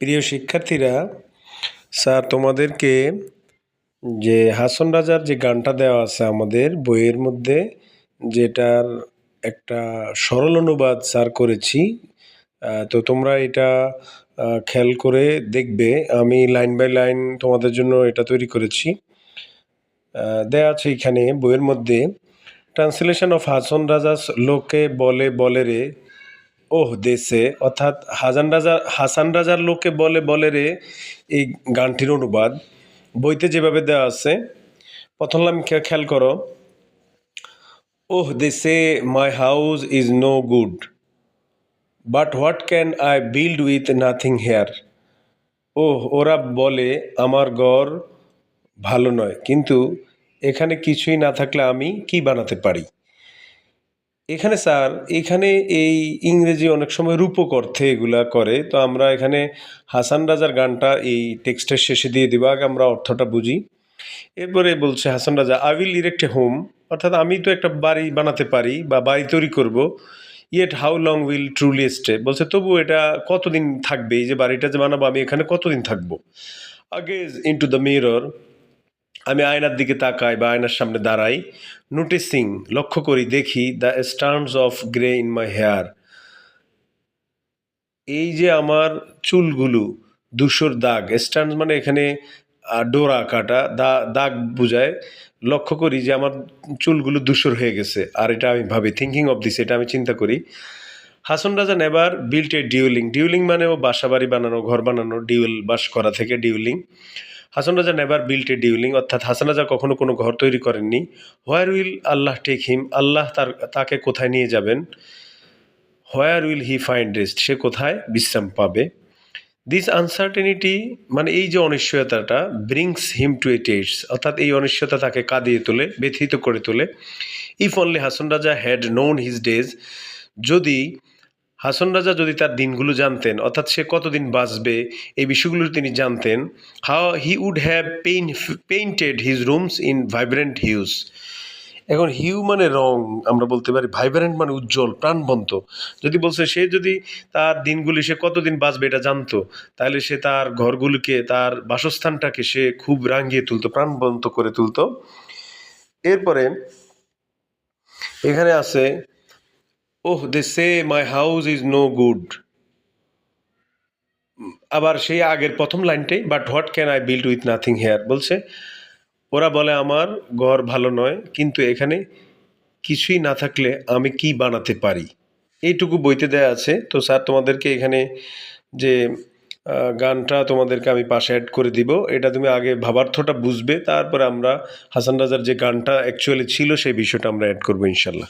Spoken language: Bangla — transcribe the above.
প্রিয় শিক্ষার্থীরা, স্যার, তোমাদেরকে যে হাসন রাজার যে গানটা দেওয়া আছে আমাদের বইয়ের মধ্যে, যেটার একটা সরল অনুবাদ স্যার করেছি তো তোমরা এটা খেয়াল করে দেখবে। আমি লাইন বাই লাইন তোমাদের জন্য এটা তৈরি করেছি। দেয়া আছে এখানে বইয়ের মধ্যে, ট্রান্সলেশন অফ হাসন রাজাস লোকে বলে বলে রে ওহ, দেশে। অর্থাৎ হাসান রাজা, হাসান রাজার লোকে বলে বলে রে, এই গানটির অনুবাদ। বইতে যেভাবে দেওয়া আছে, প্রথম খে- খেয়াল করো। ওহ, দেশে my house is no good but what can I build with nothing here ওহ, ওরা বলে, আমার ঘর ভালো নয়, কিন্তু এখানে কিছুই না থাকলে আমি কি বানাতে পারি? এখানে স্যার, এখানে এই ইংরেজি অনেক সময় রূপক অর্থে এগুলা করে, তো আমরা এখানে হাসান রাজার গানটা এই টেক্সটের শেষে দিয়ে দিব, আগে আমরা অর্থটা বুঝি। এরপরে বলছে Hasan Raja I will erect a home অর্থাৎ আমি তো একটা বাড়ি বানাতে পারি বা বাড়ি তৈরি করব yet how long will truly stay বলছে তবু এটা কতদিন থাকবে? এই যে বাড়িটা যে বানাবো, আমি এখানে কতদিন থাকব? আগে ইন্টু দ্য মিরর আমি আয়নার দিকে তাকাই বা আয়নার সামনে দাঁড়াই নোটিসিং লক্ষ্য করি, দেখি the strands of grey in my hair এই যে আমার চুলগুলো, ধূসর দাগ স্টার্নস মানে এখানে ডোরা কাটা দা, দাগ বোঝায়। লক্ষ্য করি যে আমার চুলগুলো ধূসর হয়ে গেছে, আর এটা আমি ভাবি থিঙ্কিং অফ দিস এটা আমি চিন্তা করি। হাসন রাজা নেবার বিল্ট এ ডিউলিং ডিউলিং মানে ও বাসা বাড়ি বানানো, ঘর বানানো ডিউল বাস করা থেকে ডিউলিং হাসান রাজা নেভার বিল্ট এ ডিউলিং অর্থাৎ হাসান রাজা কখনো কোনো ঘর তৈরি করেননি। Where will Allah take him Allah তার, তাকে কোথায় নিয়ে যাবেন? Where will he find rest সে কোথায়? বিশ্রাম পাবে। দিস আনসার্টেনিটি মানে এই যে অনিশ্চয়তাটা brings him to a test অর্থাৎ এই অনিশ্চয়তা তাকে কাঁদিয়ে তোলে, ব্যথিত করে তোলে। If only Hason Raja had known his days যদি হাসন রাজা যদি তার দিনগুলো জানতেন, অর্থাৎ সে কতদিন বাঁচবে, এই বিষয়গুলো তিনি জানতেন how he would have pain painted his rooms in vibrant hues এখন হিউ মানে রং, আমরা বলতে পারি ভাইব্রেন্ট মানে উজ্জ্বল, প্রাণবন্ত। যদি বলছে সে যদি তার দিনগুলি সে কতদিন বাঁচবে এটা জানতো, তাহলে সে তার ঘরগুলিকে, তার বাসস্থানটাকে সে খুব রাঙিয়ে তুলতো, প্রাণবন্ত করে তুলতো। এরপরে এখানে আছে ওহ they say my house is no good আবার সেই আগের প্রথম লাইনটাই but what can I build with nothing here বলছে, ওরা বলে, আমার ঘর ভালো নয়, কিন্তু এখানে কিছুই না থাকলে আমি কি বানাতে পারি? এইটুকু বইতে দেয়া আছে। তো স্যার, তোমাদেরকে এখানে যে গানটা তোমাদেরকে আমি পাশে অ্যাড করে দিব, এটা তুমি আগে ভাবার্থটা বুঝবে, তারপরে আমরা হাসান রাজার যে গানটা অ্যাকচুয়ালি ছিল, সেই বিষয়টা আমরা অ্যাড করব ইনশাল্লাহ।